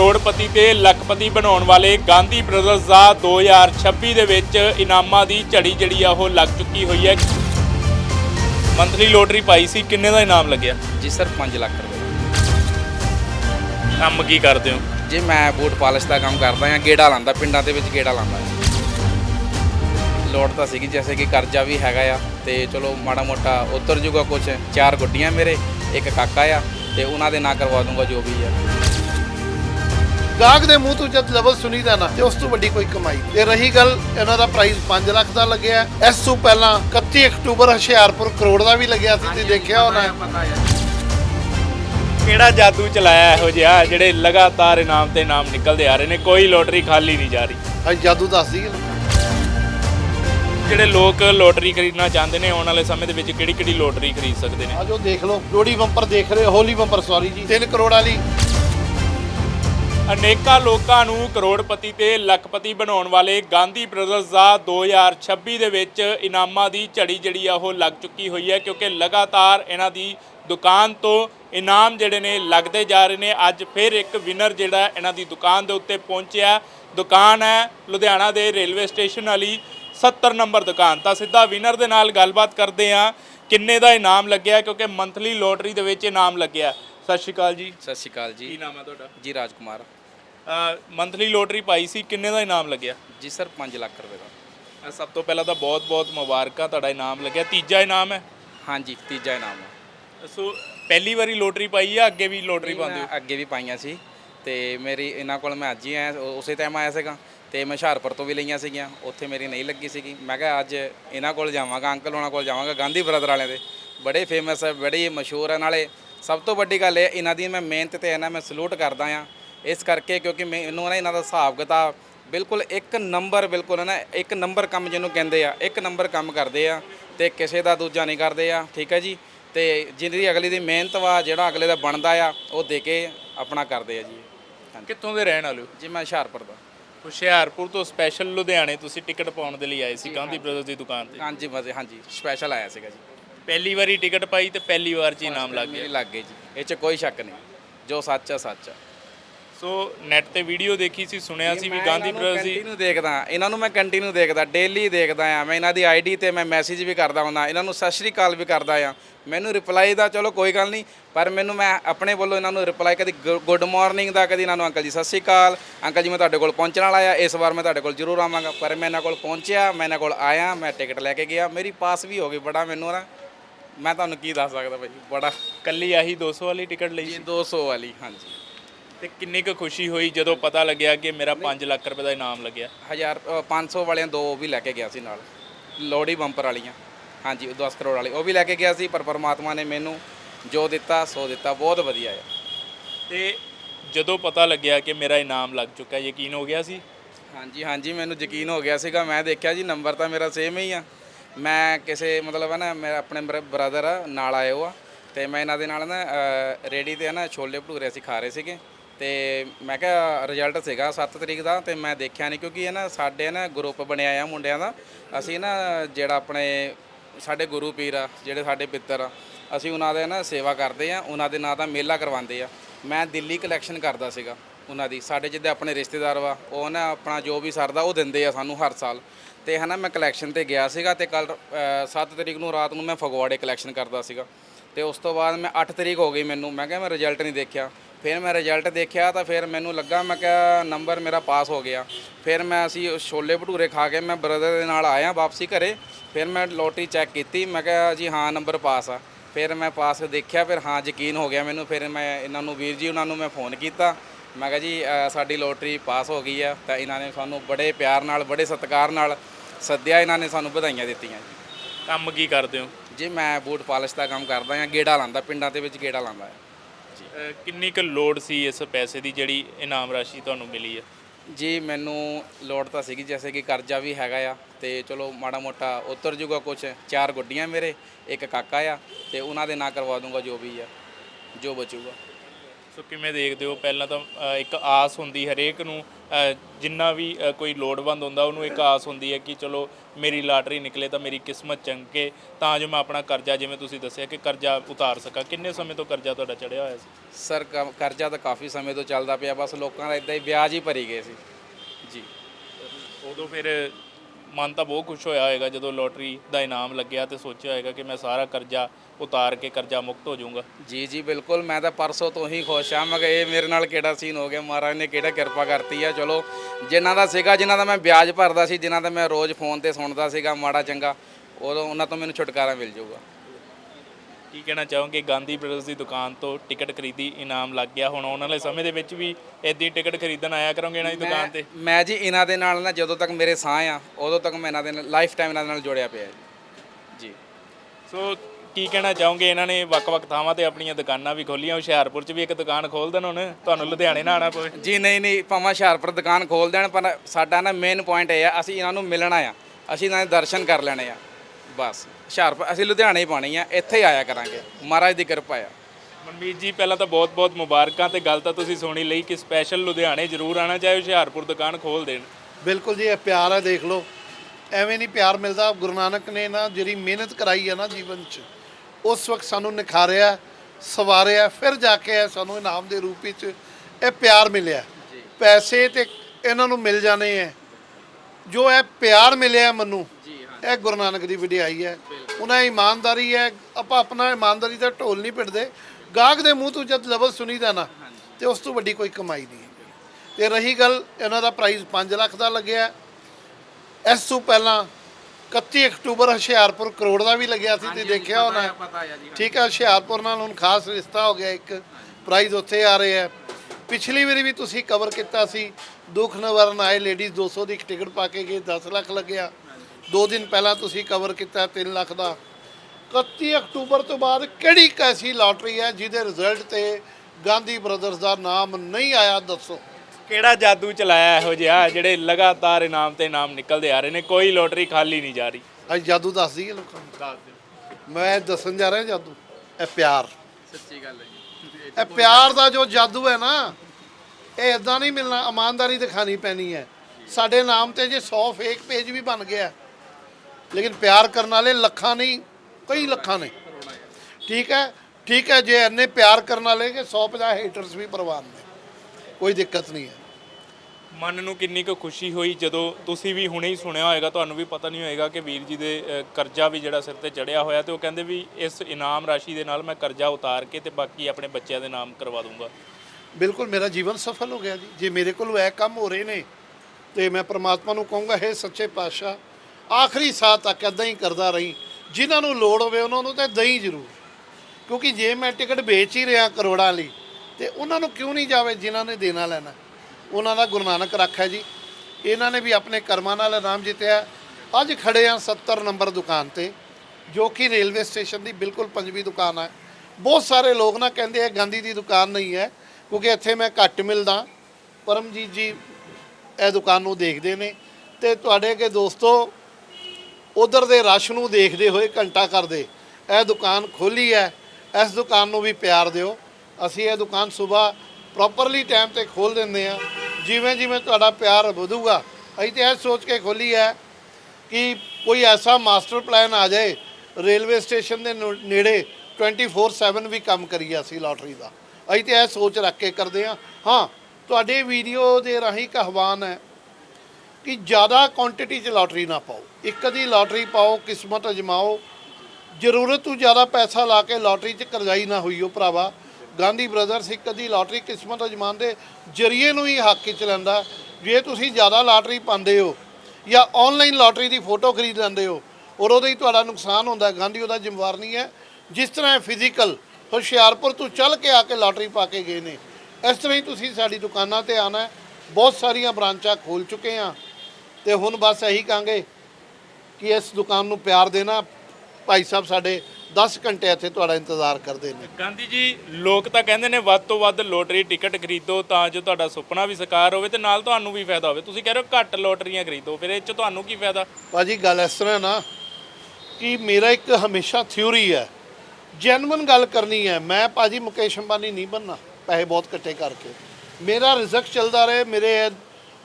ਕਰੋੜਪਤੀ ਤੇ ਲੱਖਪਤੀ ਬਣਾਉਣ ਵਾਲੇ ਗਾਂਧੀ ਬ੍ਰਦਰਜ਼ ਦਾ 2026 ਦੇ ਵਿੱਚ ਇਨਾਮਾਂ ਦੀ ਝੜੀ ਜਿਹੜੀ ਆ ਉਹ ਲੱਗ ਚੁੱਕੀ ਹੋਈ ਹੈ। ਮੰਥਲੀ ਲੋਟਰੀ ਪਾਈ ਸੀ ਕਿੰਨੇ ਦਾ ਇਨਾਮ ਲੱਗਿਆ? ਜੀ ਸਰ 5 ਲੱਖ ਰੁਪਏ। ਕੰਮ ਕੀ ਕਰਦੇ ਹੋ? ਜੀ ਮੈਂ ਬੂਟ ਪਾਲਿਸ਼ ਦਾ ਕੰਮ ਕਰਦਾ ਹਾਂ ਗੇੜਾ ਲਾਂਦਾ ਪਿੰਡਾਂ ਦੇ ਵਿੱਚ ਗੇੜਾ ਲਾਂਦਾ ਲੋੜ ਤਾਂ ਸੀਗੀ ਜੈਸੇ ਕਿ ਕਰਜ਼ਾ ਵੀ ਹੈਗਾ ਆ ਤੇ ਚਲੋ ਮਾੜਾ ਮੋਟਾ ਉਤਰ ਜੂਗਾ ਕੁਝ ਚਾਰ ਗੁੱਡੀਆਂ ਮੇਰੇ ਇੱਕ ਕਾਕਾ ਆ ਤੇ ਉਹਨਾਂ ਦੇ ਨਾਂ ਕਰਵਾ ਦੂੰਗਾ ਜੋ ਵੀ ਆ। ਗਾਹਕ ਦੇ ਮੂੰਹ ਤੋਂ ਜਦ ਲਫ਼ਜ਼ ਸੁਣੀਦਾ ਨਾ ਤੇ ਉਸ ਤੋਂ ਵੱਡੀ ਕੋਈ ਕਮਾਈ ਨਹੀਂ। ਤੇ ਰਹੀ ਗੱਲ ਇਹਨਾਂ ਦਾ ਪ੍ਰਾਈਸ 5 ਲੱਖ ਦਾ ਲੱਗਿਆ। ਇਸ ਤੋਂ ਪਹਿਲਾਂ 31 ਅਕਤੂਬਰ ਹੁਸ਼ਿਆਰਪੁਰ ਕਰੋੜ ਦਾ ਵੀ ਲੱਗਿਆ ਸੀ ਤੇ ਦੇਖਿਆ ਹੋਣਾ। ਕਿਹੜਾ ਜਾਦੂ ਚਲਾਇਆ ਇਹੋ ਜਿਹਾ ਜਿਹੜੇ ਲਗਾਤਾਰ ਇਨਾਮ ਤੇ ਇਨਾਮ ਨਿਕਲਦੇ ਆ ਰਹੇ ਨੇ ਕੋਈ ਲੋਟਰੀ ਖਾਲੀ ਨਹੀਂ ਜਾ ਰਹੀ। ਅੱਜ ਜਾਦੂ ਦੱਸਦੀ ਹੈ ਜਿਹੜੇ ਲੋਕ ਲੋਟਰੀ ਖਰੀਦਣਾ ਚਾਹੁੰਦੇ ਨੇ ਆਉਣ ਵਾਲੇ ਸਮੇਂ ਦੇ ਵਿੱਚ ਕਿਹੜੀ ਕਿਹੜੀ ਲੋਟਰੀ ਖਰੀਦ ਸਕਦੇ ਨੇ? ਆਜੋ ਦੇਖ ਲਓ। ਜੋੜੀ ਬੰਪਰ ਦੇਖ ਰਹੇ ਹੋਲੀ ਬੰਪਰ ਸੌਰੀ ਜੀ। 3 ਕਰੋੜ ਵਾਲੀ। ਅਨੇਕਾਂ ਲੋਕਾਂ ਨੂੰ ਕਰੋੜਪਤੀ ਤੇ ਲੱਖਪਤੀ ਬਣਾਉਣ ਵਾਲੇ ਗਾਂਧੀ ਬ੍ਰਦਰਜ਼ ਦਾ 2026 ਦੇ ਵਿੱਚ ਇਨਾਮਾਂ ਦੀ ਝੜੀ ਜਿਹੜੀ ਆ ਉਹ ਲੱਗ ਚੁੱਕੀ ਹੋਈ ਹੈ ਕਿਉਂਕਿ ਲਗਾਤਾਰ ਇਹਨਾਂ ਦੀ ਦੁਕਾਨ ਤੋਂ ਇਨਾਮ ਜਿਹੜੇ ਨੇ ਲੱਗਦੇ ਜਾ ਰਹੇ ਨੇ। ਅੱਜ ਫਿਰ ਇੱਕ ਵਿਨਰ ਜਿਹੜਾ ਇਹਨਾਂ ਦੀ ਦੁਕਾਨ ਦੇ ਉੱਤੇ ਪਹੁੰਚਿਆ। ਦੁਕਾਨ ਹੈ ਲੁਧਿਆਣਾ ਦੇ ਰੇਲਵੇ ਸਟੇਸ਼ਨ ਵਾਲੀ 70 ਨੰਬਰ ਦੁਕਾਨ। ਤਾਂ ਸਿੱਧਾ ਵਿਨਰ ਦੇ ਨਾਲ ਗੱਲਬਾਤ ਕਰਦੇ ਆ ਕਿੰਨੇ ਦਾ ਇਨਾਮ ਲੱਗਿਆ ਕਿਉਂਕਿ ਮੰਥਲੀ ਲੋਟਰੀ ਦੇ ਵਿੱਚ ਇਨਾਮ ਲੱਗਿਆ। ਸਤਿ ਸ਼੍ਰੀ ਅਕਾਲ ਜੀ। ਸਤਿ ਸ਼੍ਰੀ ਅਕਾਲ ਕੀ ਜੀ ਨਾਮ ਹੈ ਤੁਹਾਡਾ? ਜੀ ਰਾਜਕੁਮਾਰ। ਮੰਥਲੀ ਲੋਟਰੀ ਪਾਈ ਸੀ ਕਿੰਨੇ ਦਾ ਇਨਾਮ ਲੱਗਿਆ? ਜੀ ਸਰ 5 ਲੱਖ ਰੁਪਏ ਦਾ। ਅਹ ਸਭ ਤੋਂ ਪਹਿਲਾਂ ਤਾਂ ਬਹੁਤ-ਬਹੁਤ ਮੁਬਾਰਕਾਂ ਤੁਹਾਡਾ ਇਨਾਮ ਲੱਗਿਆ। ਤੀਜਾ ਇਨਾਮ ਹੈ? ਹਾਂਜੀ ਤੀਜਾ ਇਨਾਮ ਆ ਸੋ ਪਹਿਲੀ ਵਾਰੀ ਲੋਟਰੀ ਪਾਈ ਆ ਅੱਗੇ ਵੀ ਲੋਟਰੀ ਪਾਉਂਦੇ ਹੋ? ਮੈਂ ਅੱਗੇ ਵੀ ਪਾਈਆਂ ਸੀ। ਤੇ ਮੇਰੀ ਇਹਨਾਂ ਕੋਲ ਮੈਂ ਅੱਜ ਹੀ ਆਇਆ ਉ- ਉਸੇ ਟਾਈਮ ਆਇਆ ਸੀਗਾ। ਤੇ ਮੈਂ ਹੁਸ਼ਿਆਰਪੁਰ ਤੋਂ ਵੀ ਲਈਆਂ ਸੀਗੀਆਂ ਉੱਥੇ ਮੇਰੀ ਨਹੀਂ ਲੱਗੀ ਸੀਗੀ। ਮੈਂ ਕਿਹਾ ਅੱਜ ਇਹਨਾਂ ਕੋਲ ਜਾਵਾਂਗਾ ਅੰਕਲ ਹੋਣਾ ਕੋਲ ਜਾਵਾਂਗਾ ਗਾਂਧੀ ਬ੍ਰਦਰ ਵਾਲਿਆਂ ਦੇ। ਬੜੇ ਫੇਮਸ ਹੈ ਬੜੇ ਮਸ਼ਹੂਰ ਹੈ ਨਾਲੇ ਸਭ ਤੋਂ ਵੱਡੀ ਗੱਲ ਇਹ ਇਹਨਾਂ ਦੀ ਮੈਂ ਮਿਹਨਤ ਤੇ ਇਹਨਾਂ ਮੈਂ ਸਲੂਟ ਕਰਦਾ ਆ ਇਸ ਕਰਕੇ ਕਿਉਂਕਿ ਮੈਨੂੰ ਨਾ ਇਹਨਾਂ ਦਾ ਹਿਸਾਬ ਕਿਤਾਬ ਬਿਲਕੁਲ ਇੱਕ ਨੰਬਰ ਬਿਲਕੁਲ ਨਾ ਇੱਕ ਨੰਬਰ ਕੰਮ ਜਿਹਨੂੰ ਕਹਿੰਦੇ ਆ ਇੱਕ ਨੰਬਰ ਕੰਮ ਕਰਦੇ ਆ ਤੇ ਕਿਸੇ ਦਾ ਦੂਜਾ ਨਹੀਂ ਕਰਦੇ ਆ ਠੀਕ ਹੈ ਜੀ? ਤੇ ਜਿਹਦੀ ਅਗਲੀ ਦੀ ਮਿਹਨਤ ਵਾ ਜਿਹੜਾ ਅਗਲੇ ਦਾ ਬਣਦਾ ਆ ਉਹ ਦੇ ਕੇ ਆਪਣਾ ਕਰਦੇ ਆ ਜੀ। ਕਿੱਥੋਂ ਦੇ ਰਹਿਣ ਵਾਲੇ ਹੋ? ਜੀ ਮੈਂ ਹੁਸ਼ਿਆਰਪੁਰ ਦਾ ਹੁਸ਼ਿਆਰਪੁਰ ਤੋਂ ਸਪੈਸ਼ਲ ਲੁਧਿਆਣੇ ਤੁਸੀਂ ਟਿਕਟ ਪਾਉਣ ਦੇ ਲਈ ਆਏ ਸੀ ਗਾਂਧੀ ਬ੍ਰਦਰਜ਼ ਦੀ ਦੁਕਾਨ ਤੇ। ਹਾਂਜੀ ਮਜ਼ੇ ਹਾਂਜੀ ਸਪੈਸ਼ਲ ਆਇਆ ਸੀਗਾ ਜੀ। ਪਹਿਲੀ ਵਾਰੀ ਟਿਕਟ ਪਾਈ ਤੇ ਪਹਿਲੀ ਵਾਰ 'ਚ ਇਨਾਮ ਲੱਗ ਮੇਰੇ ਗਿਆ? ਲੱਗ ਗਏ ਜੀ। ਇਹ 'ਚ ਕੋਈ ਸ਼ੱਕ ਨਹੀਂ। ਜੋ ਸੱਚ ਆ ਸੱਚ ਆ। ਸੋ ਨੈਟ ਤੇ ਵੀਡੀਓ ਦੇਖੀ ਸੀ ਸੁਣਿਆ ਸੀ ਵੀ ਗਾਂਧੀ ਬ੍ਰਦਰਜ਼ ਦੀ ਕੰਟੀਨਿਊ ਦੇਖਦਾ ਇਹਨਾਂ ਨੂੰ ਮੈਂ ਕੰਟੀਨਿਊ ਦੇਖਦਾ ਡੇਲੀ ਦੇਖਦਾ ਆ ਮੈਂ ਇਹਨਾਂ ਦੀ ਆਈਡੀ ਤੇ ਮੈਂ ਮੈਸੇਜ ਵੀ ਕਰਦਾ ਹੁੰਦਾ। ਇਹਨਾਂ ਨੂੰ ਸਤਿ ਸ਼੍ਰੀ ਅਕਾਲ ਵੀ ਕਰਦਾ ਆ ਮੈਨੂੰ ਰਿਪਲਾਈ ਦਾ ਚਲੋ ਕੋਈ ਗੱਲ ਨਹੀਂ ਪਰ ਮੈਨੂੰ ਮੈਂ ਆਪਣੇ ਵੱਲੋਂ ਇਹਨਾਂ ਨੂੰ ਰਿਪਲਾਈ ਕਦੀ ਗੁੱਡ ਮਾਰਨਿੰਗ ਦਾ ਕਦੀ ਇਹਨਾਂ ਨੂੰ ਅੰਕਲ ਜੀ ਸਤਿ ਸ਼੍ਰੀ ਅਕਾਲ। ਅੰਕਲ ਜੀ ਮੈਂ ਤੁਹਾਡੇ ਕੋਲ ਪਹੁੰਚਣ ਵਾਲਾ ਆ ਇਸ ਵਾਰ ਮੈਂ ਤੁਹਾਡੇ ਕੋਲ ਜ਼ਰੂਰ ਆਵਾਂਗਾ ਪਰ ਮੈਂ ਇਹਨਾਂ ਕੋਲ ਪਹੁੰਚਿਆ ਮੈਂ ਇਹਨਾਂ ਕੋਲ ਆਇਆ ਮੈਂ ਟਿਕਟ ਲੈ ਕੇ ਗਿਆ। ਮੇਰੀ ਪਾਸ ਵੀ ਹੋ ਗਈ ਬੜਾ ਮੈਨੂੰ ਨਾ। ਮੈਂ ਤੁਹਾਨੂੰ ਕੀ ਦੱਸ ਸਕਦਾ ਭਾਈ ਬੜਾ ਕੱਲੀ ਆਹੀ 200 ਵਾਲੀ ਟਿਕਟ ਲਈ ਸੀ। 200 ਵਾਲੀ ਹਾਂਜੀ। ਤੇ ਕਿੰਨੀ ਕੁ ਖੁਸ਼ੀ ਹੋਈ ਜਦੋਂ ਪਤਾ ਲੱਗਿਆ ਕਿ ਮੇਰਾ 5 ਲੱਖ ਰੁਪਏ ਦਾ ਇਨਾਮ ਲੱਗਿਆ? ਹਜ਼ਾਰ ਅ, 500 ਵਾਲਿਆਂ ਦੋ ਵੀ ਲੈ ਕੇ ਗਿਆ ਸੀ ਨਾਲ। ਲੋੜੀ ਬੰਪਰ ਵਾਲੀਆਂ। ਹਾਂਜੀ ਉਹ 10 ਕਰੋੜ ਵਾਲੀ। ਉਹ ਵੀ ਲੈ ਕੇ ਗਿਆ ਸੀ ਪਰ ਪਰਮਾਤਮਾ ਨੇ ਮੈਨੂੰ ਜੋ ਦਿੱਤਾ ਸੋ ਦਿੱਤਾ। ਬਹੁਤ ਵਧੀਆ ਹੈ ਤੇ ਜਦੋਂ ਪਤਾ ਲੱਗਿਆ ਕਿ ਮੇਰਾ ਇਨਾਮ ਲੱਗ ਚੁੱਕਾ ਯਕੀਨ ਹੋ ਗਿਆ ਸੀ? ਹਾਂਜੀ ਹਾਂਜੀ ਮੈਨੂੰ ਯਕੀਨ ਹੋ ਗਿਆ ਸੀਗਾ। ਮੈਂ ਦੇਖਿਆ ਜੀ ਨੰਬਰ ਤਾਂ ਮੇਰਾ ਸੇਮ ਹੀ ਆ। ਮੈਂ ਕਿਸੇ ਮਤਲਬ ਹੈ ਨਾ ਮੇਰਾ ਆਪਣੇ ਬ੍ਰਦਰ ਆ ਨਾਲ ਆਏ ਹੋ ਆ। ਤੇ ਮੈਂ ਇਹਨਾਂ ਦੇ ਨਾਲ ਨਾ ਰੇੜੀ ਤੇ ਹੈ ਨਾ ਛੋਲੇ ਭਟੂਰੇ ਅਸੀਂ ਖਾ ਰਹੇ ਸੀਗੇ। ਤੇ ਮੈਂ ਕਿਹਾ ਰਿਜ਼ਲਟ ਸੀਗਾ 7 ਤਰੀਕ ਦਾ ਤੇ ਮੈਂ ਦੇਖਿਆ ਨਹੀਂ ਕਿਉਂਕਿ ਇਹ ਨਾ ਸਾਡੇ ਨਾ ਗਰੁੱਪ ਬਣਿਆ ਆ ਮੁੰਡਿਆਂ ਦਾ। ਅਸੀਂ ਨਾ ਜਿਹੜਾ ਆਪਣੇ ਸਾਡੇ ਗੁਰੂ ਪੀਰ ਆ, ਜਿਹੜੇ ਸਾਡੇ ਪਿੱਤਰ ਆ, ਅਸੀਂ ਉਹਨਾਂ ਦੇ ਨਾ ਸੇਵਾ ਕਰਦੇ ਆ, ਉਹਨਾਂ ਦੇ ਨਾਂ ਦਾ ਮੇਲਾ ਕਰਵਾਉਂਦੇ ਆ। ਮੈਂ ਦਿੱਲੀ ਕਲੈਕਸ਼ਨ ਕਰਦਾ ਸੀਗਾ ਉਹਨਾਂ ਦੀ। ਸਾਡੇ ਜਿੱਦਾਂ ਆਪਣੇ ਰਿਸ਼ਤੇਦਾਰ ਵਾ, ਉਹ ਨਾ ਆਪਣਾ ਜੋ ਵੀ ਸਰਦਾ ਉਹ ਦਿੰਦੇ ਆ ਸਾਨੂੰ ਹਰ ਸਾਲ। ਤੇ ਹਨਾ ਮੈਂ ਕਲੈਕਸ਼ਨ ਤੇ ਗਿਆ ਸੀਗਾ ਤੇ ਕੱਲ 7 ਤਰੀਕ ਨੂੰ ਰਾਤ ਨੂੰ ਮੈਂ ਫਗਵਾੜੇ ਕਲੈਕਸ਼ਨ ਕਰਦਾ ਸੀਗਾ। ਤੇ ਉਸ ਤੋਂ ਬਾਅਦ ਮੈਂ 8 ਤਰੀਕ ਹੋ ਗਈ ਮੈਨੂੰ। ਮੈਂ ਕਿਹਾ ਮੈਂ ਰਿਜ਼ਲਟ ਨਹੀਂ ਦੇਖਿਆ। ਫਿਰ ਮੈਂ ਰਿਜ਼ਲਟ ਦੇਖਿਆ ਤਾਂ ਫਿਰ ਮੈਨੂੰ ਲੱਗਾ ਮੈਂ ਕਿਹਾ ਨੰਬਰ ਮੇਰਾ ਪਾਸ ਹੋ ਗਿਆ। ਫਿਰ ਮੈਂ ਅਸੀਂ ਛੋਲੇ ਭਟੂਰੇ ਖਾ ਕੇ ਮੈਂ ਬ੍ਰਦਰ ਦੇ ਨਾਲ ਆਇਆ ਵਾਪਸੀ ਘਰੇ। ਫਿਰ ਮੈਂ ਲੋਟਰੀ ਚੈੱਕ ਕੀਤੀ ਮੈਂ ਕਿਹਾ ਜੀ ਹਾਂ ਨੰਬਰ ਪਾਸ ਆ। ਫਿਰ ਮੈਂ ਪਾਸ ਦੇਖਿਆ ਫਿਰ ਹਾਂ ਯਕੀਨ ਹੋ ਗਿਆ ਮੈਨੂੰ। ਫਿਰ ਮੈਂ ਇਹਨਾਂ ਨੂੰ ਵੀਰ ਜੀ ਉਹਨਾਂ ਨੂੰ ਮੈਂ ਫੋਨ ਕੀਤਾ। ਮੈਂ ਕਿਹਾ ਜੀ ਸਾਡੀ ਲੋਟਰੀ ਪਾਸ ਹੋ ਗਈ ਆ। ਤਾਂ ਇਹਨਾਂ ਨੇ ਸਾਨੂੰ ਬੜੇ ਪਿਆਰ ਨਾਲ ਬੜੇ ਸਤਿਕਾਰ ਨਾਲ ਸੱਦਿਆ ਇਹਨਾਂ ਨੇ ਸਾਨੂੰ ਵਧਾਈਆਂ ਦਿੱਤੀਆਂ ਜੀ। ਕੰਮ ਕੀ ਕਰਦੇ ਹੋ? ਜੀ ਮੈਂ ਬੂਟ ਪਾਲਿਸ਼ ਦਾ ਕੰਮ ਕਰਦਾ ਹਾਂ ਗੇੜਾ ਲਾਂਦਾ ਪਿੰਡਾਂ ਦੇ ਵਿੱਚ ਗੇੜਾ ਲਾਂਦਾ ਹੈ। ਅਹ ਕਿੰਨੀ ਕੁ ਲੋੜ ਸੀ ਇਸ ਪੈਸੇ ਦੀ ਜਿਹੜੀ ਇਨਾਮ ਰਾਸ਼ੀ ਤੁਹਾਨੂੰ ਮਿਲੀ ਹੈ? ਜੀ ਮੈਨੂੰ ਲੋੜ ਤਾਂ ਸੀਗੀ ਜੈਸੇ ਕਿ ਕਰਜ਼ਾ ਵੀ ਹੈਗਾ ਆ ਤੇ ਚਲੋ ਮਾੜਾ ਮੋਟਾ ਉਤਰ ਜੂਗਾ ਕੁਝ ਚਾਰ ਗੁੱਡੀਆਂ ਮੇਰੇ ਇੱਕ ਕਾਕਾ ਆ ਤੇ ਉਹਨਾਂ ਦੇ ਨਾਂ ਕਰਵਾ ਦੂੰਗਾ ਜੋ ਵੀ ਆ ਜੋ ਬਚੂਗਾ। ਸੋ ਕਿਵੇਂ ਦੇਖਦੇ ਹੋ? ਪਹਿਲਾਂ ਤਾਂ ਅ, ਇੱਕ ਆਸ ਹੁੰਦੀ ਹਰੇਕ ਨੂੰ ਅ, ਜਿੰਨਾ ਵੀ ਅ, ਕੋਈ ਲੋੜਵੰਦ ਹੁੰਦਾ ਉਹਨੂੰ ਇੱਕ ਆਸ ਹੁੰਦੀ ਹੈ ਕਿ ਚਲੋ ਮੇਰੀ ਲਾਟਰੀ ਨਿਕਲੇ ਤਾਂ ਮੇਰੀ ਕਿਸਮਤ ਚੰਗੇ ਤਾਂ ਜੋ ਮੈਂ ਆਪਣਾ ਕਰਜ਼ਾ ਜਿਵੇਂ ਤੁਸੀਂ ਦੱਸਿਆ ਕਿ ਕਰਜ਼ਾ ਉਤਾਰ ਸਕਾਂ। ਕਿੰਨੇ ਸਮੇਂ ਤੋਂ ਕਰਜ਼ਾ ਤੁਹਾਡਾ ਚੜਿਆ ਹੋਇਆ ਸੀ? ਸਰ ਕ- ਕਰਜ਼ਾ ਤਾਂ ਕਾਫੀ ਸਮੇਂ ਤੋਂ ਚੱਲਦਾ ਪਿਆ ਬਸ ਲੋਕਾਂ ਦਾ ਇਦਾਂ ਹੀ ਵਿਆਜ ਹੀ ਭਰੀ ਗਏ ਸੀ। ਜੀ। ਉਦੋਂ ਫਿਰ ਮਨ ਤਾਂ ਬਹੁਤ ਖੁਸ਼ ਹੋਇਆ ਹੋਏਗਾ ਜਦੋਂ ਲੋਟਰੀ ਦਾ ਇਨਾਮ ਲੱਗਿਆ ਤੇ ਸੋਚਿਆ ਹੋਏਗਾ ਕਿ ਮੈਂ ਸਾਰਾ ਕਰਜ਼ਾ ਉਤਾਰ ਕੇ ਕਰਜ਼ਾ ਮੁਕਤ ਹੋ ਜਾਊਂਗਾ। ਜੀ ਜੀ, ਬਿਲਕੁਲ, ਮੈਂ ਤਾਂ ਪਰਸੋਂ ਤੋਂ ਹੀ ਖੁਸ਼ ਆ ਮੈਂ ਕਿਹਾ ਇਹ ਮੇਰੇ ਨਾਲ ਕਿਹੜਾ ਸੀਨ ਹੋ ਗਿਆ? ਮਹਾਰਾਜ ਨੇ ਕਿਹੜਾ ਕਿਰਪਾ ਕਰਤੀ ਆ? ਚਲੋ, ਜਿਨ੍ਹਾਂ ਦਾ ਸੀਗਾ, ਜਿਨ੍ਹਾਂ ਦਾ ਮੈਂ ਵਿਆਜ ਭਰਦਾ ਸੀ, ਜਿਨ੍ਹਾਂ ਦਾ ਮੈਂ ਰੋਜ਼ ਫੋਨ ਤੇ ਸੁਣਦਾ ਸੀਗਾ, ਮਾੜਾ ਚੰਗਾ, ਉਦੋਂ ਉਹਨਾਂ ਤੋਂ ਮੈਨੂੰ ਛੁਟਕਾਰਾ ਮਿਲ ਜਾਊਗਾ। ਕੀ ਕਹਿਣਾ ਚਾਹੋਗੇ? ਗਾਂਧੀ ਬ੍ਰਦਰਜ਼ ਦੀ ਦੁਕਾਨ ਤੋਂ ਟਿਕਟ ਖਰੀਦੀ ਇਨਾਮ ਲੱਗ ਗਿਆ। ਹੁਣ ਆਉਣ ਵਾਲੇ ਸਮੇਂ ਦੇ ਵਿੱਚ ਵੀ ਇਦਾਂ ਟਿਕਟ ਖਰੀਦਣ ਆਇਆ ਕਰੋਗੇ ਇਹਨਾਂ ਦੀ ਦੁਕਾਨ ਤੇ? ਮੈਂ- ਜੀ ਇਹਨਾਂ ਦੇ ਨਾਲ ਨਾ ਜਦੋਂ ਤੱਕ ਮੇਰੇ ਸਾਹ ਆ ਉਦੋਂ ਤੱਕ ਮੈਂ ਇਹਨਾਂ ਦੇ ਨਾਲ ਲਾਈਫ ਟਾਈਮ ਇਹਨਾਂ ਨਾਲ ਜੁੜਿਆ ਪਿਆ ਜੀ। ਜੀ। ਸੋ ਕੀ ਕਹਿਣਾ ਚਾਹੋਗੇ? ਇਹਨਾਂ ਨੇ ਵੱਖ-ਵੱਖ ਥਾਵਾਂ ਤੇ ਆਪਣੀਆਂ ਦੁਕਾਨਾਂ ਵੀ ਖੋਲੀਆਂ। ਹੁਸ਼ਿਆਰਪੁਰ 'ਚ ਵੀ ਇੱਕ ਦੁਕਾਨ ਖੋਲ ਦੇਣ ਹੁਣ। ਤੁਹਾਨੂੰ ਲੁਧਿਆਣੇ ਨਾ ਆਣਾ ਪਵੇ। ਜੀ ਨਹੀਂ ਨਹੀਂ ਭਾਵੇਂ ਹੁਸ਼ਿਆਰਪੁਰ ਦੁਕਾਨ ਖੋਲ ਦੇਣ ਪਰ ਸਾਡਾ ਨਾ ਮੇਨ ਪੁਆਇੰਟ ਇਹ ਆ ਅਸੀਂ ਇਹਨਾਂ ਨੂੰ ਮਿਲਣਾ ਆ। ਅਸੀਂ ਇਹਨਾਂ ਦੇ ਦਰਸ਼ਨ ਕਰ ਲੈਣੇ ਆ। ਬਸ ਹੁਸ਼ਿਆਰਪੁਰ ਅਸੀਂ ਲੁਧਿਆਣੇ ਹੀ ਪਾਣੀ ਆ ਇੱਥੇ ਹੀ ਆਇਆ ਕਰਾਂਗੇ। ਮਹਾਰਾਜ ਦੀ ਕਿਰਪਾ ਆ। ਮਨਮੀਤ ਜੀ ਪਹਿਲਾਂ ਤਾਂ ਬਹੁਤ-ਬਹੁਤ ਮੁਬਾਰਕਾਂ ਤੇ ਗੱਲ ਤਾਂ ਤੁਸੀਂ ਸੁਣੀ ਲਈ ਕਿ ਸਪੈਸ਼ਲ ਲੁਧਿਆਣੇ ਜ਼ਰੂਰ ਆਣਾ ਚਾਹੇ ਹੁਸ਼ਿਆਰਪੁਰ ਦੁਕਾਨ ਖੋਲ ਦੇਣ। ਬਿਲਕੁਲ ਜੀ ਇਹ ਪਿਆਰ ਹੈ ਦੇਖ ਲਓ। ਐਵੇਂ ਨਹੀਂ ਪਿਆਰ ਮਿਲਦਾ। ਗੁਰੂ ਨਾਨਕ ਨੇ ਨਾ ਜਿਹੜੀ ਮਿਹਨਤ ਕਰਾਈ ਹੈ ਨਾ ਜੀਵਨ 'ਚ ਉਸ ਵਕਤ ਸਾਨੂੰ ਨਿਖਾਰਿਆ ਸਵਾਰਿਆ ਫਿਰ ਜਾ ਕੇ ਸਾਨੂੰ ਇਨਾਮ ਦੇ ਰੂਪ ਵਿੱਚ ਇਹ ਪਿਆਰ ਮਿਲਿਆ। ਪੈਸੇ ਤੇ ਇਹਨਾਂ ਨੂੰ ਮਿਲ ਜਾਣੇ ਹੈ ਜੋ ਇਹ ਪਿਆਰ ਮਿਲਿਆ ਮੈਨੂੰ ਇਹ ਗੁਰੂ ਨਾਨਕ ਦੀ ਵਡਿਆਈ ਹੈ। ਉਹਨਾਂ ਇਮਾਨਦਾਰੀ ਹੈ। ਆਪਾਂ ਆਪਣਾ ਇਮਾਨਦਾਰੀ ਦਾ ਢੋਲ ਨਹੀਂ ਪਿੱਟਦੇ। ਗਾਹਕ ਦੇ ਮੂੰਹ ਤੋਂ ਜਦ ਲਫ਼ਜ਼ ਸੁਣੀਦਾ ਨਾ ਤੇ ਉਸ ਤੋਂ ਵੱਡੀ ਕੋਈ ਕਮਾਈ ਨਹੀਂ ਤੇ ਰਹੀ ਗੱਲ ਇਹਨਾਂ ਦਾ ਪ੍ਰਾਈਸ 5 ਲੱਖ ਦਾ ਲੱਗਿਆ। ਇਸ ਤੋਂ ਪਹਿਲਾਂ 31 ਅਕਤੂਬਰ ਹੁਸ਼ਿਆਰਪੁਰ ਕਰੋੜ ਦਾ ਵੀ ਲੱਗਿਆ ਸੀ ਤੇ ਦੇਖਿਆ ਹੋਣਾ। ਠੀਕ ਹੈ ਹੁਸ਼ਿਆਰਪੁਰ ਨਾਲ ਹੁਣ ਖਾਸ ਰਿਸ਼ਤਾ ਹੋ ਗਿਆ ਇੱਕ। ਪ੍ਰਾਈਜ਼ ਉੱਥੇ ਆ ਰਹੇ ਪਿਛਲੀ ਵਾਰੀ ਵੀ ਤੁਸੀਂ ਕਵਰ ਕੀਤਾ ਸੀ। ਦੁੱਖ ਨਿਵਾਰਨ ਆਏ ਲੇਡੀਜ਼ 200 ਦੀ ਇੱਕ ਟਿਕਟ ਪਾ ਕੇ ਗਏ 10 ਲੱਖ ਲੱਗਿਆ। ਦੋ ਦਿਨ ਪਹਿਲਾਂ ਤੁਸੀਂ ਕਵਰ ਕੀਤਾ 3 ਲੱਖ ਦਾ। 31 ਅਕਤੂਬਰ ਤੋਂ ਬਾਅਦ ਕਿਹੜੀ ਕੈਸੀ ਲਾਟਰੀ ਹੈ ਜਿਹਦੇ ਰਿਜ਼ਲਟ ਤੇ ਗਾਂਧੀ ਬ੍ਰਦਰਜ਼ ਦਾ ਨਾਮ ਨਹੀਂ ਆਇਆ ਦੱਸੋ। ਕਿਹੜਾ ਜਾਦੂ ਚਲਾਇਆ ਇਹੋ ਜਿਹਾ ਜਿਹੜੇ ਲਗਾਤਾਰ ਇਨਾਮ ਤੇ ਇਨਾਮ ਨਿਕਲਦੇ ਆ ਰਹੇ ਨੇ ਕੋਈ ਲੋਟਰੀ ਖਾਲੀ ਨਹੀਂ ਜਾ ਰਹੀ। ਅੱਜ ਜਾਦੂ ਦੱਸ ਦਈਏ ਲੋਕਾਂ ਨੂੰ। ਦੱਸ ਦਿਓ। ਮੈਂ ਦੱਸਣ ਜਾ ਰਿਹਾ ਜਾਦੂ ਇਹ ਪਿਆਰ। ਸੱਚੀ ਗੱਲ ਹੈ ਜੀ। ਇਹ ਪਿਆਰ ਦਾ ਜੋ ਜਾਦੂ ਹੈ ਨਾ ਇਹ ਇਦਾਂ ਨਹੀਂ ਮਿਲਣਾ ਇਮਾਨਦਾਰੀ ਦਿਖਾਣੀ ਪੈਣੀ ਹੈ। ਸਾਡੇ ਨਾਮ ਤੇ ਜੇ 100 ਫੇਕ ਪੇਜ ਵੀ ਬਣ ਗਿਆ ਲੇਕਿਨ ਪਿਆਰ ਕਰਨ ਵਾਲੇ ਲੱਖਾਂ ਨਹੀਂ ਕਈ ਲੱਖਾਂ ਨੇ ਠੀਕ ਹੈ ਠੀਕ ਹੈ ਜੇ ਇੰਨੇ ਪਿਆਰ ਕਰਨ ਵਾਲੇ ਕਿ 150 ਹੇਟਰਸ ਵੀ ਪ੍ਰਵਾਨ ਨੇ ਕੋਈ ਦਿੱਕਤ ਨਹੀਂ ਹੈ। ਮਨ ਨੂੰ ਕਿੰਨੀ ਕੁ ਖੁਸ਼ੀ ਹੋਈ ਜਦੋਂ ਤੁਸੀਂ ਵੀ ਹੁਣੇ ਹੀ ਸੁਣਿਆ ਹੋਏਗਾ ਤੁਹਾਨੂੰ ਵੀ ਪਤਾ ਨਹੀਂ ਹੋਏਗਾ ਕਿ ਵੀਰ ਜੀ ਦੇ ਕਰਜ਼ਾ ਵੀ ਜਿਹੜਾ ਸਿਰ ਤੇ ਚੜਿਆ ਹੋਇਆ ਤੇ ਉਹ ਕਹਿੰਦੇ ਵੀ ਇਸ ਇਨਾਮ ਰਾਸ਼ੀ ਦੇ ਨਾਲ ਮੈਂ ਕਰਜ਼ਾ ਉਤਾਰ ਕੇ ਤੇ ਬਾਕੀ ਆਪਣੇ ਬੱਚਿਆਂ ਦੇ ਨਾਮ ਕਰਵਾ ਦੂੰਗਾ। ਬਿਲਕੁਲ ਮੇਰਾ ਜੀਵਨ ਸਫਲ ਹੋ ਗਿਆ ਜੀ। ਜੇ ਮੇਰੇ ਕੋਲ ਇਹ ਕੰਮ ਹੋ ਰਹੇ ਨੇ ਤੇ ਮੈਂ ਪ੍ਰਮਾਤਮਾ ਨੂੰ ਕਹੂੰਗਾ ਹੈ ਸੱਚੇ ਪਾਤਸ਼ਾਹ ਆਖਰੀ ਸਾਹ ਤੱਕ ਇਦਾਂ ਹੀ ਕਰਦਾ ਰਹੀ। ਜਿਨ੍ਹਾਂ ਨੂੰ ਲੋੜ ਹੋਵੇ ਉਹਨਾਂ ਨੂੰ ਤਾਂ ਦਹੀਂ ਜ਼ਰੂਰ। ਕਿਉਂਕਿ ਜੇ ਮੈਂ ਟਿਕਟ ਵੇਚ ਹੀ ਰਿਹਾ ਕਰੋੜਾਂ ਲਈ, ਤੇ ਉਹਨਾਂ ਨੂੰ ਕਿਉਂ ਨਹੀਂ ਜਾਵੇ ਜਿਨ੍ਹਾਂ ਨੇ ਦੇਣਾ ਲੈਣਾ? ਉਹਨਾਂ ਦਾ ਗੁਰੂ ਨਾਨਕ ਰੱਖਿਆ ਜੀ। ਇਹਨਾਂ ਨੇ ਵੀ ਆਪਣੇ ਕਰਮਾਂ ਨਾਲ ਇਨਾਮ ਜਿੱਤਿਆ। ਅੱਜ ਖੜੇ ਆ 70 ਨੰਬਰ ਦੁਕਾਨ ਤੇ, ਜੋ ਕਿ ਰੇਲਵੇ ਸਟੇਸ਼ਨ ਦੀ ਬਿਲਕੁਲ ਪੰਜਵੀਂ ਦੁਕਾਨ ਹੈ ਬਹੁਤ ਸਾਰੇ ਲੋਕ ਨਾ ਕਹਿੰਦੇ ਆ ਗਾਂਧੀ ਦੀ ਦੁਕਾਨ ਨਹੀਂ ਹੈ, ਕਿਉਂਕਿ ਇੱਥੇ ਮੈਂ ਘੱਟ ਮਿਲਦਾ। ਪਰਮਜੀਤ ਜੀ, ਇਹ ਦੁਕਾਨ ਨੂੰ ਦੇਖਦੇ ਨੇ। ਤੇ ਤੁਹਾਡੇ ਅੱਗੇ ਦੋਸਤੋ ਉਧਰ ਦੇ ਰਸ਼ ਨੂੰ ਦੇਖਦੇ ਹੋਏ ਘੰਟਾ ਕਰਦੇ, ਇਹ ਦੁਕਾਨ ਖੋਲੀ ਹੈ, ਇਸ ਦੁਕਾਨ ਨੂੰ ਵੀ ਪਿਆਰ ਦਿਓ। ਅਸੀਂ ਇਹ ਦੁਕਾਨ ਸਵੇਰ ਪ੍ਰੋਪਰਲੀ ਟਾਈਮ ਤੇ ਖੋਲ ਦਿੰਦੇ ਆ ਜਿਵੇਂ ਜਿਵੇਂ ਤੁਹਾਡਾ ਪਿਆਰ ਵਧੂਗਾ, ਅਸੀਂ ਤੇ ਇਹ ਸੋਚ ਕੇ ਖੋਲੀ ਹੈ ਕਿ ਕੋਈ ਐਸਾ ਮਾਸਟਰ ਪਲਾਨ ਆ ਜਾਏ, ਰੇਲਵੇ ਸਟੇਸ਼ਨ ਦੇ ਨੋ- ਨੇੜੇ 24/7 ਵੀ ਕੰਮ ਕਰੀਏ ਅਸੀਂ ਲਾਟਰੀ ਦਾ। ਅਸੀਂ ਤੇ ਇਹ ਸੋਚ ਰੱਖ ਕੇ ਕਰਦੇ ਹਾਂ। ਹਾਂ, ਤੁਹਾਡੇ ਵੀਡੀਓ ਦੇ ਰਾਹੀਂ ਇੱਕ ਆਹਵਾਨ ਹੈ। ਕਿ ਜ਼ਿਆਦਾ ਕੁਆਂਟੀਟੀ 'ਚ ਲਾਟਰੀ ਨਾ ਪਾਓ। ਇੱਕ ਅੱਧੀ ਲਾਟਰੀ ਪਾਓ, ਕਿਸਮਤ ਅਜਮਾਓ। ਜ਼ਰੂਰਤ ਤੋਂ ਜ਼ਿਆਦਾ ਪੈਸਾ ਲਾ ਕੇ ਲਾਟਰੀ 'ਚ ਕਰਜ਼ਾਈ ਨਾ ਹੋਈਓ ਭਰਾਵਾ। ਗਾਂਧੀ ਬ੍ਰਦਰਸ ਇੱਕ ਅੱਧੀ ਲਾਟਰੀ ਕਿਸਮਤ ਅਜਮਾਨ ਦੇ ਜਰੀਏ ਨੂੰ ਹੀ ਹੱਕ 'ਚ ਲੈਂਦਾ। ਜੇ ਤੁਸੀਂ ਜ਼ਿਆਦਾ ਲਾਟਰੀ ਪਾਉਂਦੇ ਹੋ ਜਾਂ ਆਨਲਾਈਨ ਲਾਟਰੀ ਦੀ ਫੋਟੋ ਖਰੀਦ ਲੈਂਦੇ ਹੋ, ਔਰ ਉਹਦੇ ਹੀ ਤੁਹਾਡਾ ਨੁਕਸਾਨ ਹੁੰਦਾ ਗਾਂਧੀ ਉਹਦਾ ਜ਼ਿੰਮੇਵਾਰ ਨਹੀਂ ਹੈ। ਜਿਸ ਤਰ੍ਹਾਂ ਫਿਜ਼ੀਕਲ ਹੁਸ਼ਿਆਰਪੁਰ ਤੋਂ ਚੱਲ ਕੇ ਆ ਕੇ ਲਾਟਰੀ ਪਾ ਕੇ ਗਏ ਨੇ, ਇਸ ਤਰ੍ਹਾਂ ਹੀ ਤੁਸੀਂ ਸਾਡੀ ਦੁਕਾਨਾਂ ਤੇ ਆਣਾ ਬਹੁਤ ਸਾਰੀਆਂ ਬ੍ਰਾਂਚਾਂ ਖੋਲ ਚੁੱਕੇ ਆ ਤੇ ਹੁਣ ਬਸ ਇਹੀ ਕਹਾਂਗੇ ਕਿ ਇਸ ਦੁਕਾਨ ਨੂੰ ਪਿਆਰ ਦੇਣਾ ਭਾਈ ਸਾਹਿਬ ਸਾਡੇ 10 ਘੰਟੇ ਇੱਥੇ ਤੁਹਾਡਾ ਇੰਤਜ਼ਾਰ ਕਰਦੇ ਨੇ। ਗਾਂਧੀ ਜੀ ਲੋਕ ਤਾਂ ਕਹਿੰਦੇ ਨੇ ਵੱਧ ਤੋਂ ਵੱਧ ਲੋਟਰੀ ਟਿਕਟ ਖਰੀਦੋ ਤਾਂ ਜੋ ਤੁਹਾਡਾ ਸੁਪਨਾ ਵੀ ਸਾਕਾਰ ਹੋਵੇ ਤੇ ਨਾਲ ਤੁਹਾਨੂੰ ਵੀ ਫਾਇਦਾ ਹੋਵੇ। ਤੁਸੀਂ ਕਹਿ ਰਹੇ ਹੋ ਘੱਟ ਲੋਟਰੀਆਂ ਖਰੀਦੋ ਫਿਰ ਇਹ ਚ ਤੁਹਾਨੂੰ ਕੀ ਫਾਇਦਾ? ਭਾਜੀ ਗੱਲ ਇਸ ਤਰ੍ਹਾਂ ਨਾ ਕਿ ਮੇਰਾ ਇੱਕ ਹਮੇਸ਼ਾ ਥਿਊਰੀ ਹੈ। ਜੈਨੂਇਨ ਗੱਲ ਕਰਨੀ ਹੈ। ਮੈਂ ਭਾਜੀ ਮੁਕੇਸ਼ ਅੰਬਾਨੀ ਨਹੀਂ ਬਣਨਾ ਪੈਸੇ ਬਹੁਤ ਇਕੱਠੇ ਕਰਕੇ। ਮੇਰਾ ਰਿਜ਼ਕ ਚੱਲਦਾ ਰਹੇ ਮੇਰੇ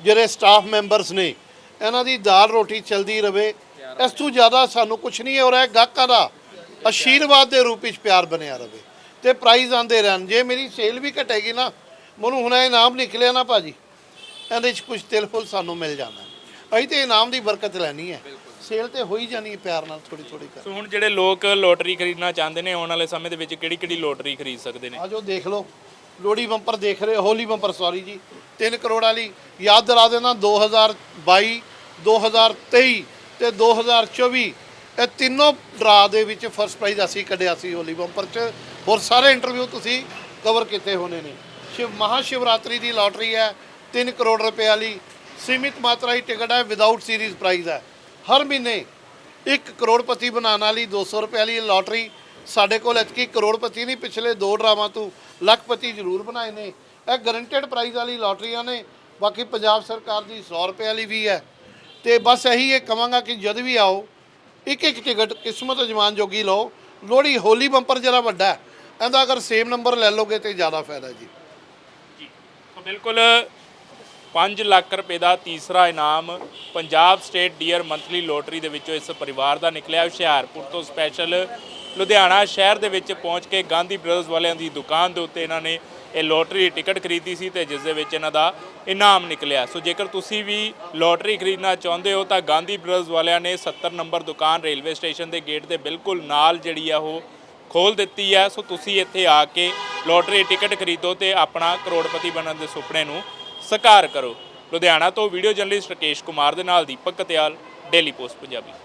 ਜਿਹੜੇ ਸਟਾਫ ਮੈਂਬਰਸ ਨੇ ਇਹਨਾਂ ਦੀ ਦਾਲ ਰੋਟੀ ਚਲਦੀ ਰਵੇ ਇਸ ਤੋਂ ਜ਼ਿਆਦਾ ਸਾਨੂੰ ਕੁਝ ਨਹੀਂ ਹੋ ਰਿਹਾ ਗਾਹਕਾਂ ਦਾ ਆਸ਼ੀਰਵਾਦ ਦੇ ਰੂਪ ਵਿੱਚ ਪਿਆਰ ਬਣਿਆ ਰਵੇ। ਤੇ ਪ੍ਰਾਈਜ਼ ਆਂਦੇ ਰਹਿਣ। ਜੇ ਮੇਰੀ ਸੇਲ ਵੀ ਘਟੇਗੀ ਨਾ ਮੈਨੂੰ ਹੁਣ ਇਹ ਇਨਾਮ ਨਿਕਲਿਆ ਨਾ ਭਾਜੀ ਇਹਦੇ ਚ ਕੁਝ ਤਿਲ ਫੁੱਲ ਸਾਨੂੰ ਮਿਲ ਜਾਣਾ। ਅਸੀਂ ਤੇ ਇਨਾਮ ਦੀ ਬਰਕਤ ਲੈਣੀ ਹੈ। ਸੇਲ ਤੇ ਹੋਈ ਜਾਣੀ ਹੈ ਪਿਆਰ ਨਾਲ ਥੋੜੀ ਥੋੜੀ ਕਰ। ਸੋ ਹੁਣ ਜਿਹੜੇ ਲੋਕ ਲੋਟਰੀ ਖਰੀਦਣਾ ਚਾਹੁੰਦੇ ਨੇ ਆਉਣ ਵਾਲੇ ਸਮੇਂ ਦੇ ਵਿੱਚ ਕਿਹੜੀ ਕਿਹੜੀ ਲੋਟਰੀ ਖਰੀਦ ਸਕਦੇ ਨੇ? ਆਜੋ ਦੇਖ ਲਓ। ਲੋੜੀ ਬੰਪਰ ਦੇਖ ਰਹੇ ਹੋਲੀ ਬੰਪਰ ਸੌਰੀ ਜੀ। 3 ਕਰੋੜ ਵਾਲੀ, ਯਾਦ ਦਿਲਾ ਦੇਣਾ 2022 2023 ਤੇ 2024 ਇਹ ਤਿੰਨੋਂ ਡਰਾ ਦੇ ਵਿੱਚ ਫਰਸਟ ਪ੍ਰਾਈਜ਼ ਅਸੀਂ ਕੱਢਿਆ ਸੀ ਹੋਲੀ ਬੰਪਰ 'ਚ। ਹੋਰ ਸਾਰੇ ਇੰਟਰਵਿਊ ਤੁਸੀਂ ਕਵਰ ਕੀਤੇ ਹੋਣੇ ਨੇ। ਸ਼ਿਵ ਮਹਾ ਸ਼ਿਵਰਾਤਰੀ ਦੀ ਲਾਟਰੀ ਹੈ 3 ਕਰੋੜ ਰੁਪਏ ਵਾਲੀ। ਸੀਮਿਤ ਮਾਤਰਾ ਦੀ ਟਿਕਟ ਹੈ ਵਿਦਆਊਟ ਸੀਰੀਜ਼ ਪ੍ਰਾਈਜ਼ ਹੈ। ਹਰ ਮਹੀਨੇ ਇੱਕ ਕਰੋੜਪਤੀ ਬਣਾਉਣ ਵਾਲੀ 200 ਰੁਪਏ ਵਾਲੀ ਲਾਟਰੀ ਸਾਡੇ ਕੋਲ ਐਤਕੀ ਕਰੋੜਪਤੀ ਨਹੀਂ, ਪਿਛਲੇ ਦੋ ਡਰਾਵਾਂ ਤੋਂ ਲੱਖਪਤੀ ਜ਼ਰੂਰ ਬਣਾਏ ਨੇ। ਇਹ ਗਰੰਟਡ ਪ੍ਰਾਈਜ਼ ਵਾਲੀ ਲੋਟਰੀਆਂ ਨੇ, ਬਾਕੀ ਪੰਜਾਬ ਸਰਕਾਰ ਦੀ 100 ਰੁਪਏ ਵਾਲੀ ਵੀ ਹੈ। ਤੇ ਬਸ ਇਹੀ ਇਹ ਕਵਾਂਗਾ ਕਿ ਜਦ ਵੀ ਆਓ ਇੱਕ ਇੱਕ ਟਿਕਟ ਕਿਸਮਤ ਅਜਮਾਨ ਜੋਗੀ ਲਓ। ਲੋਹੜੀ ਹੋਲੀ ਬੰਪਰ ਜਿਹੜਾ ਵੱਡਾ ਹੈ, ਇਹਦਾ ਅਗਰ ਸੇਮ ਨੰਬਰ ਲੈ ਲਓਗੇ ਤੇ ਜ਼ਿਆਦਾ ਫਾਇਦਾ ਜੀ। ਸੋ ਬਿਲਕੁਲ 5 ਲੱਖ ਰੁਪਏ ਦਾ ਤੀਸਰਾ ਇਨਾਮ Punjab state dear monthly lottery ਦੇ ਵਿੱਚੋਂ ਇਸ ਪਰਿਵਾਰ ਦਾ ਨਿਕਲਿਆ। ਹੁਸ਼ਿਆਰਪੁਰ ਤੋਂ ਸਪੈਸ਼ਲ ਲੁਧਿਆਣਾ ਸ਼ਹਿਰ ਦੇ ਵਿੱਚ ਪਹੁੰਚ ਕੇ ਗਾਂਧੀ ਬ੍ਰਦਰਜ਼ ਵਾਲਿਆਂ ਦੀ ਦੁਕਾਨ ਦੇ ਉੱਤੇ ਇਹਨਾਂ ਨੇ ਇਹ ਲੋਟਰੀ ਟਿਕਟ ਖਰੀਦੀ ਸੀ ਤੇ ਜਿਸ ਦੇ ਵਿੱਚ ਇਹਨਾਂ ਦਾ ਇਨਾਮ ਨਿਕਲਿਆ। ਸੋ ਜੇਕਰ ਤੁਸੀਂ ਵੀ ਲੋਟਰੀ ਖਰੀਦਣਾ ਚਾਹੁੰਦੇ ਹੋ ਤਾਂ ਗਾਂਧੀ ਬ੍ਰਦਰਜ਼ ਵਾਲਿਆਂ ਨੇ 70 ਨੰਬਰ ਦੁਕਾਨ ਰੇਲਵੇ ਸਟੇਸ਼ਨ ਦੇ ਗੇਟ ਦੇ ਬਿਲਕੁਲ ਨਾਲ ਜਿਹੜੀ ਆ ਉਹ ਖੋਲ ਦਿੱਤੀ ਹੈ ਸੋ ਤੁਸੀਂ ਇੱਥੇ ਆ ਕੇ ਲੋਟਰੀ ਟਿਕਟ ਖਰੀਦੋ ਤੇ ਆਪਣਾ ਕਰੋੜਪਤੀ ਬਣਨ ਦੇ ਸੁਪਨੇ ਨੂੰ ਸਾਕਾਰ ਕਰੋ। ਲੁਧਿਆਣਾ ਤੋਂ ਵੀਡੀਓ ਜਰਨਲਿਸਟ ਰਕੇਸ਼ ਕੁਮਾਰ ਦੇ ਨਾਲ ਦੀਪਕ ਕਤਿਆਲ ਡੇਲੀ ਪੋਸਟ ਪੰਜਾਬੀ।